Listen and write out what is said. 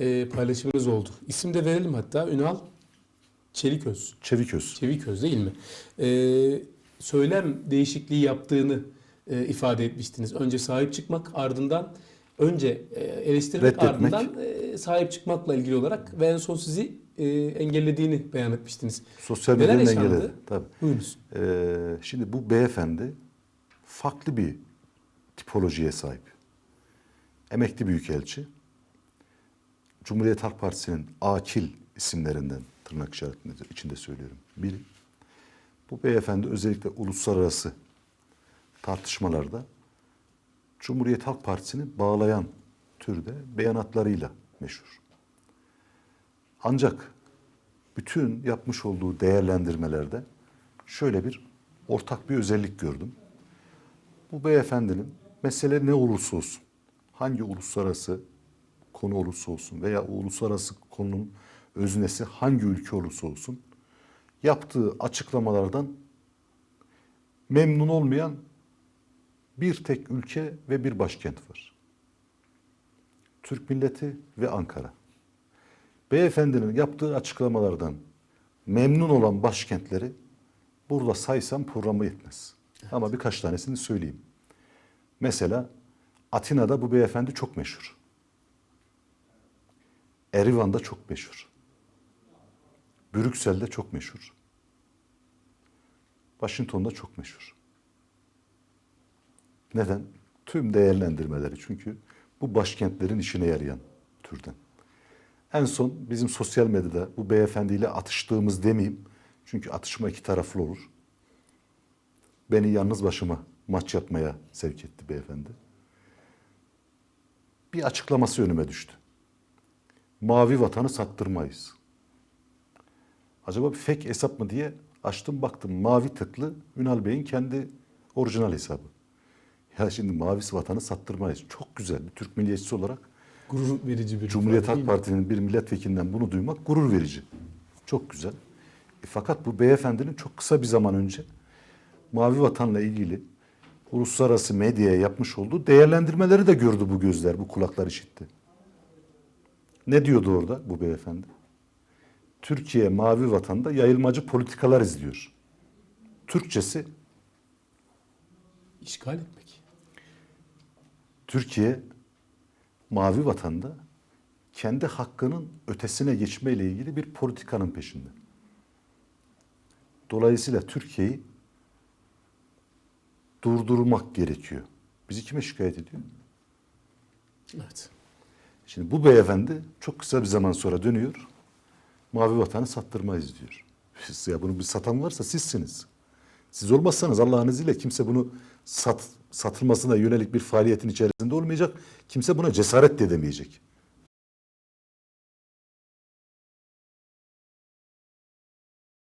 e, paylaşımınız oldu. İsim de verelim hatta Ünal Çeliköz. Çeviköz. Çeviköz değil mi? E, söylem değişikliği yaptığını e, ifade etmiştiniz. Önce sahip çıkmak ardından önce e, eleştirmek Reddetmek. ardından e, sahip çıkmakla ilgili olarak ve en son sizi e, engellediğini beyan etmiştiniz. Sosyal Neler medyanın yaşandı? engelledi. Tabii. Buyurunuz. Ee, şimdi bu beyefendi farklı bir tipolojiye sahip. Emekli büyükelçi. Cumhuriyet Halk Partisi'nin akil isimlerinden tırnak işaretinde içinde söylüyorum. Biri. Bu beyefendi özellikle uluslararası tartışmalarda Cumhuriyet Halk Partisi'ni bağlayan türde beyanatlarıyla meşhur. Ancak bütün yapmış olduğu değerlendirmelerde şöyle bir ortak bir özellik gördüm. Bu beyefendinin mesele ne olursa olsun, hangi uluslararası konu olursa olsun veya uluslararası konunun öznesi hangi ülke olursa olsun, yaptığı açıklamalardan memnun olmayan bir tek ülke ve bir başkent var. Türk milleti ve Ankara. Beyefendinin yaptığı açıklamalardan memnun olan başkentleri burada saysam programı yetmez. Ama birkaç tanesini söyleyeyim. Mesela Atina'da bu beyefendi çok meşhur. Erivan'da çok meşhur. Brüksel'de çok meşhur. Washington'da çok meşhur. Neden? Tüm değerlendirmeleri çünkü bu başkentlerin işine yarayan türden. En son bizim sosyal medyada bu beyefendiyle atıştığımız demeyeyim. Çünkü atışma iki taraflı olur. Beni yalnız başıma maç yapmaya sevk etti beyefendi. Bir açıklaması önüme düştü. Mavi vatanı sattırmayız. Acaba bir fake hesap mı diye açtım baktım. Mavi tıklı Ünal Bey'in kendi orijinal hesabı. Ya şimdi mavisi vatanı sattırmayız. Çok güzel bir Türk milliyetçisi olarak Gurur verici bir Cumhuriyet Halk? Partisi'nin bir milletvekilinden bunu duymak gurur verici. Çok güzel. E, fakat bu beyefendinin çok kısa bir zaman önce Mavi Vatan'la ilgili uluslararası medyaya yapmış olduğu değerlendirmeleri de gördü bu gözler, bu kulaklar işitti. Ne diyordu orada bu beyefendi? Türkiye Mavi Vatan'da yayılmacı politikalar izliyor. Türkçesi İşgal etmek. Türkiye mavi vatanda kendi hakkının ötesine geçmeyle ilgili bir politikanın peşinde. Dolayısıyla Türkiye'yi durdurmak gerekiyor. Bizi kime şikayet ediyor? Evet. Şimdi bu beyefendi çok kısa bir zaman sonra dönüyor. Mavi vatanı sattırmayız diyor. Siz ya bunu bir satan varsa sizsiniz. Siz olmazsanız Allah'ın izniyle kimse bunu sat, satılmasına yönelik bir faaliyetin içerisinde olmayacak. Kimse buna cesaret de edemeyecek.